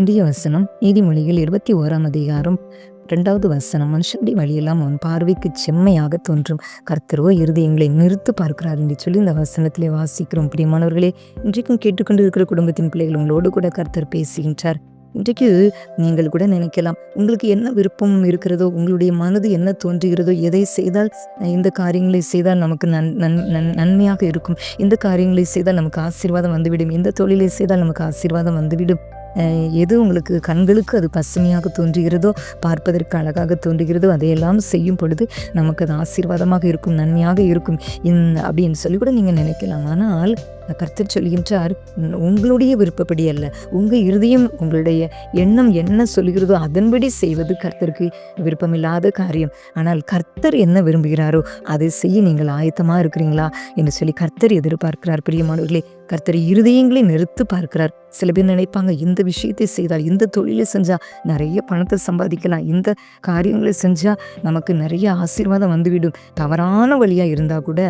இந்திய வசனம் நீதிமொழிகள் இருபத்தி ஓராம் அதிகாரம் ரெண்டாவது வசனம். மனுஷனுடைய வழியெல்லாம் அவன் பார்வைக்கு செம்மையாக தோன்றும். கர்த்தரோ இருதயங்களை நிறுத்து பார்க்கிறார் என்று சொல்லி இந்த வசனத்திலே வாசிக்கிறோம். பிரியமானவர்களே இன்றைக்கும் கேட்டுக்கொண்டு இருக்கிற குடும்பத்தின் பிள்ளைகள் உங்களோடு கூட கர்த்தர் பேசுகின்றார். இன்றைக்கு நீங்கள் கூட நினைக்கலாம் உங்களுக்கு என்ன விருப்பம் இருக்கிறதோ உங்களுடைய மனது என்ன தோன்றுகிறதோ எதை செய்தால் இந்த காரியங்களை செய்தால் நமக்கு நன் நன் நன் நன்மையாக இருக்கும். இந்த காரியங்களை செய்தால் நமக்கு ஆசீர்வாதம் வந்துவிடும். இந்த தொழிலை செய்தால் நமக்கு ஆசீர்வாதம் வந்துவிடும். எது உங்களுக்கு கண்களுக்கு அது பசுமையாக தோன்றுகிறதோ பார்ப்பதற்கு அழகாக தோன்றுகிறதோ அதையெல்லாம் செய்யும் பொழுது நமக்கு அது ஆசீர்வாதமாக இருக்கும் நன்மையாக இருக்கும். இந் அப்படின்னு சொல்லி கூட நீங்கள் நினைக்கலாம். ஆனால் கர்த்தர் சொல்கின்றார் உங்களுடைய விருப்பப்படி அல்ல. உங்கள் இருதயம் உங்களுடைய எண்ணம் என்ன சொல்கிறதோ அதன்படி செய்வது கர்த்தருக்கு விருப்பமில்லாத காரியம். ஆனால் கர்த்தர் என்ன விரும்புகிறாரோ அதை செய்ய நீங்கள் ஆயத்தமாக இருக்கிறீங்களா? என்று சொல்லி கர்த்தர் எதிர்பார்க்கிறார். பிரியமானவர்களே கர்த்தர் இருதயங்களை நிறுத்து பார்க்கிறார். சில பேர் நினைப்பாங்க இந்த விஷயத்தை செய்தால் இந்த தொழிலை செஞ்சால் நிறைய பணத்தை சம்பாதிக்கலாம் இந்த காரியங்களை செஞ்சால் நமக்கு நிறைய ஆசீர்வாதம் வந்துவிடும். தவறான வழியாக இருந்தால் கூட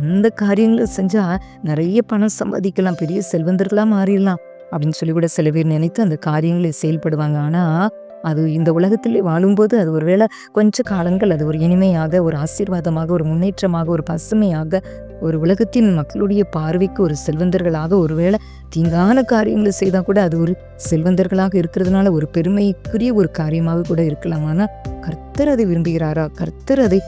அந்த காரியங்களை செஞ்சால் நிறைய பணம் சம்பாதிக்கலாம் பெரிய செல்வந்தர்களாக மாறிடலாம் அப்படின்னு சொல்லி கூட சில பேர் நினைத்து அந்த காரியங்களை செயல்படுவாங்க. ஆனால் அது இந்த உலகத்திலே வாழும்போது அது ஒருவேளை கொஞ்ச காலங்கள் அது ஒரு இனிமையாக ஒரு ஆசீர்வாதமாக ஒரு முன்னேற்றமாக ஒரு பசுமையாக ஒரு உலகத்தின் மக்களுடைய பார்வைக்கு ஒரு செல்வந்தர்களாக ஒருவேளை தீங்கான காரியங்களை செய்தால் கூட அது ஒரு செல்வந்தர்களாக இருக்கிறதுனால ஒரு பெருமைக்குரிய ஒரு காரியமாக கூட இருக்கலாம். ஆனால் கர்த்தர் அதை விரும்புகிறாரா? கர்த்தர் அதை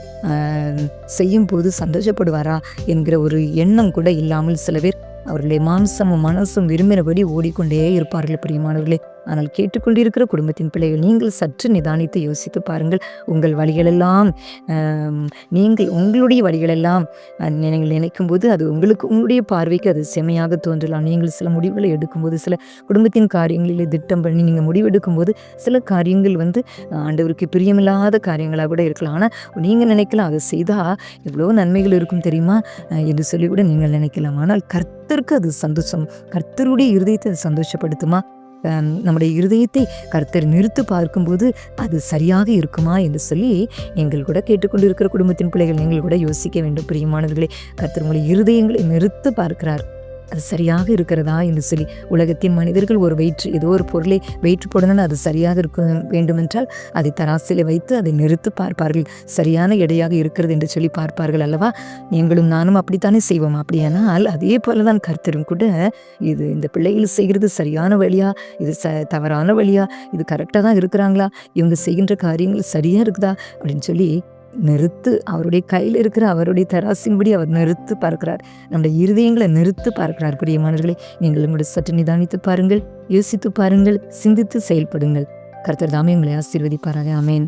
செய்யும் போது சந்தோஷப்படுவாரா என்கிற ஒரு எண்ணம் கூட இல்லாமல் சில பேர் அவர்களுடைய மாம்சமும் மனசும் விரும்பினபடி ஓடிக்கொண்டே இருப்பார்கள். பிரியமானவர்களே ஆனால் கேட்டுக்கொண்டிருக்கிற குடும்பத்தின் பிள்ளைகள் நீங்கள் சற்று நிதானித்து யோசித்து பாருங்கள். உங்கள் வழிகளெல்லாம் நீங்கள் உங்களுடைய வழிகளெல்லாம் நீங்கள் நினைக்கும் போது அது உங்களுக்கு உங்களுடைய பார்வைக்கு அது செமையாக தோன்றலாம். நீங்கள் சில முடிவுகளை எடுக்கும்போது சில குடும்பத்தின் காரியங்களில் திட்டம் பண்ணி நீங்கள் முடிவெடுக்கும் போது சில காரியங்கள் வந்து ஆண்டவருக்கு பிரியமில்லாத காரியங்களாக கூட இருக்கலாம். ஆனால் நீங்கள் நினைக்கலாம் அதை செய்தால் எவ்வளோ நன்மைகள் இருக்கும் தெரியுமா? என்று சொல்லி கூட நீங்கள் நினைக்கலாம். ஆனால் கர்த்தருக்கு அது சந்தோஷம் கர்த்தருடைய இருதயத்தை அது சந்தோஷப்படுத்துமா? நம்முடைய இருதயத்தை கர்த்தர் நிறுத்து பார்க்கும்போது அது சரியாக இருக்குமா என்று சொல்லி எங்கள் கூட கேட்டுக்கொண்டு இருக்கிற குடும்பத்தின் பிள்ளைகள் நீங்கள் கூட யோசிக்க வேண்டும். பிரியமானவர்களே கர்த்தர் உங்களை இருதயங்களை நிறுத்து பார்க்கிறார். அது சரியாக இருக்கிறதா என்று சொல்லி உலகத்தின் மனிதர்கள் ஒரு வயிற்று ஏதோ ஒரு பொருளை வெயிற்று போடணும்னு அது சரியாக இருக்க வேண்டுமென்றால் அதை தராசிலை வைத்து அதை நிறுத்து பார்ப்பார்கள். சரியான எடையாக இருக்கிறது என்று சொல்லி பார்ப்பார்கள் அல்லவா? நீங்களும் நானும் அப்படித்தானே செய்வோம். அப்படியானால் அதே போல தான் கருத்தரும் கூட இது இந்த பிள்ளைகள் செய்கிறது சரியான வழியா? இது ச தவறான வழியா? இது கரெக்டாக தான் இருக்கிறாங்களா? இவங்க செய்கின்ற காரியங்கள் சரியாக இருக்குதா? அப்படின்னு சொல்லி நிறுத்து அவருடைய கையில் இருக்கிற அவருடைய தராசின்படி அவர் நிறுத்து பார்க்கிறார். நம்முடைய இருதயங்களை நிறுத்து பார்க்கிறார். பிரியமானவர்களே நீங்கள் உங்களுடைய சற்று நிதானித்து பாருங்கள் யோசித்து பாருங்கள் சிந்தித்து செயல்படுங்கள். கர்த்தர் தாமே உங்களை ஆசீர்வதிப்பாராக. அமேன்